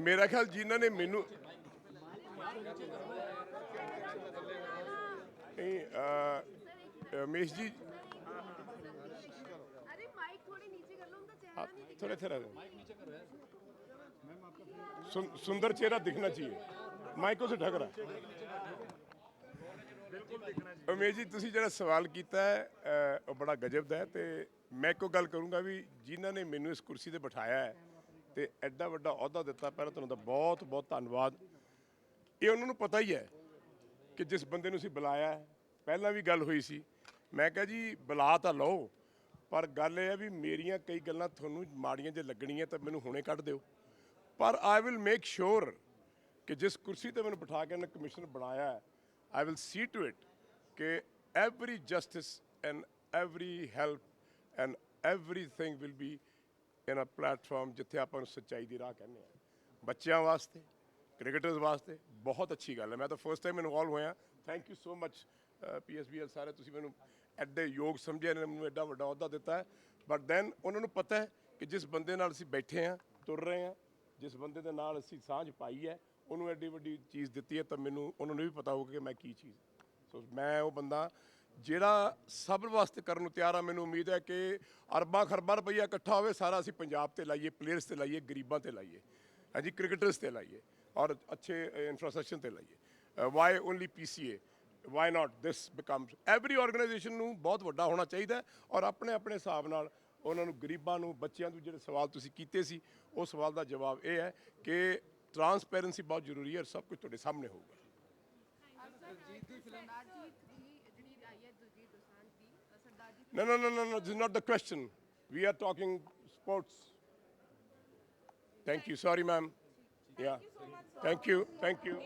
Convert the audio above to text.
ਮੇਰਾ ਖਿਆਲ ਜਿਨ੍ਹਾਂ ਨੇ ਮੈਨੂੰ ਨਹੀਂ ਅਹ, ਉਮੇਸ਼ ਜੀ अरे माइक थोड़ी नीचे कर लो उनका चेहरा नहीं दिख थोड़े थोड़ा सुन, सुंदर चेहरा दिखना चाहिए माइकों से ढक रहा ਉਮੇਸ਼ ਜੀ ਤੁਸੀਂ ਜਿਹੜਾ ਸਵਾਲ ਕੀਤਾ ਹੈ ਅਹ, ਉਹ ਬੜਾ ਗਜਬ ਦਾ ਹੈ ਤੇ ਮੈਂ ਇੱਕੋ ਗੱਲ ਕਰੂੰਗਾ ਵੀ ਜਿਨ੍ਹਾਂ ਨੇ ਮੈਨੂੰ ਇਸ ਕੁਰਸੀ ਤੇ ਬਿਠਾਇਆ ਹੈ ਤੇ ਐਡਾ ਵੱਡਾ ਅਹੁਦਾ ਦਿੱਤਾ ਪਹਿਲਾਂ ਤੁਹਾਨੂੰ ਦਾ ਬਹੁਤ ਬਹੁਤ ਧੰਨਵਾਦ। ਇਹ ਉਹਨਾਂ ਨੂੰ ਪਤਾ ਹੀ ਹੈ ਕਿ ਜਿਸ ਬੰਦੇ ਨੂੰ ਅਸੀਂ ਬੁਲਾਇਆ, ਪਹਿਲਾਂ ਵੀ ਗੱਲ ਹੋਈ ਸੀ। ਮੈਂ ਕਿਹਾ ਜੀ, ਬੁਲਾ ਤਾਂ ਲਓ, ਪਰ ਗੱਲ ਇਹ ਹੈ ਵੀ ਮੇਰੀਆਂ ਕਈ ਗੱਲਾਂ ਤੁਹਾਨੂੰ ਮਾੜੀਆਂ ਜੇ ਲੱਗਣੀਆਂ ਤਾਂ ਮੈਨੂੰ ਹੁਣੇ ਕੱਢ ਦਿਓ। ਪਰ ਆਈ ਵਿਲ ਮੇਕ ਸ਼ੋਰ ਕਿ ਜਿਸ ਕੁਰਸੀ ਤੇ ਮੈਨੂੰ ਬਿਠਾ ਕੇ ਇਹਨੇ ਕਮਿਸ਼ਨ ਬਣਾਇਆ I will see to it ਕਿ every justice and every help and everything will be ਇਹਨਾਂ ਅ ਪਲੇਟਫਾਰਮ ਜਿੱਥੇ ਆਪਾਂ ਨੂੰ ਸੱਚਾਈ ਦੀ ਰਾਹ ਕਹਿੰਦੇ ਆ। ਬੱਚਿਆਂ ਵਾਸਤੇ ਕ੍ਰਿਕਟਰਸ ਵਾਸਤੇ ਬਹੁਤ ਅੱਛੀ ਗੱਲ ਹੈ। ਮੈਂ ਤਾਂ ਫਸਟ ਟਾਈਮ ਇਨਵੋਲਵ ਹੋਇਆ। Thank you so much PSBL ਸਾਰੇ। ਤੁਸੀਂ ਮੈਨੂੰ ਐਡੇ ਯੋਗ ਸਮਝਿਆ ਨੇ ਮੈਨੂੰ ਐਡਾ ਵੱਡਾ ਅਹੁਦਾ ਦਿੱਤਾ ਹੈ। ਬਟ ਦੈਨ ਉਹਨਾਂ ਨੂੰ ਪਤਾ ਹੈ ਕਿ ਜਿਸ ਬੰਦੇ ਨਾਲ ਅਸੀਂ ਬੈਠੇ ਹਾਂ, ਤੁਰ ਰਹੇ ਹਾਂ, ਜਿਸ ਬੰਦੇ ਦੇ ਨਾਲ ਅਸੀਂ ਸਾਂਝ ਪਾਈ ਹੈ, ਉਹਨੂੰ ਐਡੀ ਵੱਡੀ ਚੀਜ਼ ਦਿੱਤੀ ਹੈ ਤਾਂ ਮੈਨੂੰ, ਉਹਨਾਂ ਨੂੰ ਵੀ ਪਤਾ ਹੋਊਗਾ ਕਿ ਮੈਂ ਕੀ ਚੀਜ਼। ਸੋ ਮੈਂ ਉਹ ਬੰਦਾ ਜਿਹੜਾ ਸਭ ਵਾਸਤੇ ਕਰਨ ਨੂੰ ਤਿਆਰ ਆ, ਮੈਨੂੰ ਉਮੀਦ ਹੈ ਕਿ ਅਰਬਾਂ ਖਰਬਾਂ ਰੁਪਈਆ ਇਕੱਠਾ ਹੋਵੇ, ਸਾਰਾ ਅਸੀਂ ਪੰਜਾਬ ਤੇ ਲਾਈਏ ਪਲੇਅਰਸ ਤੇ ਲਾਈਏ, ਗਰੀਬਾਂ ਤੇ ਲਾਈਏ, ਹਾਂਜੀ ਕ੍ਰਿਕਟਰਸ ਤੇ ਲਾਈਏ ਔਰ ਅੱਛੇ ਇਨਫਰਾਸਟ੍ਰਕਚਰ ਤੇ ਲਾਈਏ। Why only PCA why not this becomes every organisation ਨੂੰ ਬਹੁਤ ਵੱਡਾ ਹੋਣਾ ਚਾਹੀਦਾ ਔਰ ਆਪਣੇ ਆਪਣੇ ਹਿਸਾਬ ਨਾਲ ਉਹਨਾਂ ਨੂੰ ਗਰੀਬਾਂ ਨੂੰ, ਬੱਚਿਆਂ ਨੂੰ ਜਿਹੜੇ ਸਵਾਲ ਤੁਸੀਂ ਕੀਤੇ ਸੀ, ਉਹ ਸਵਾਲ ਦਾ ਜਵਾਬ ਇਹ ਹੈ ਕਿ ਟਰਾਂਸਪੇਰੈਂਸੀ ਬਹੁਤ ਜ਼ਰੂਰੀ ਹੈ ਔਰ ਸਭ ਕੁਝ ਤੁਹਾਡੇ ਸਾਹਮਣੇ ਹੋਊਗਾ। No, no, no, no, no. This is not the question. We are talking sports. Thank you. Sorry, ma'am. Yeah. Thank you. Thank you.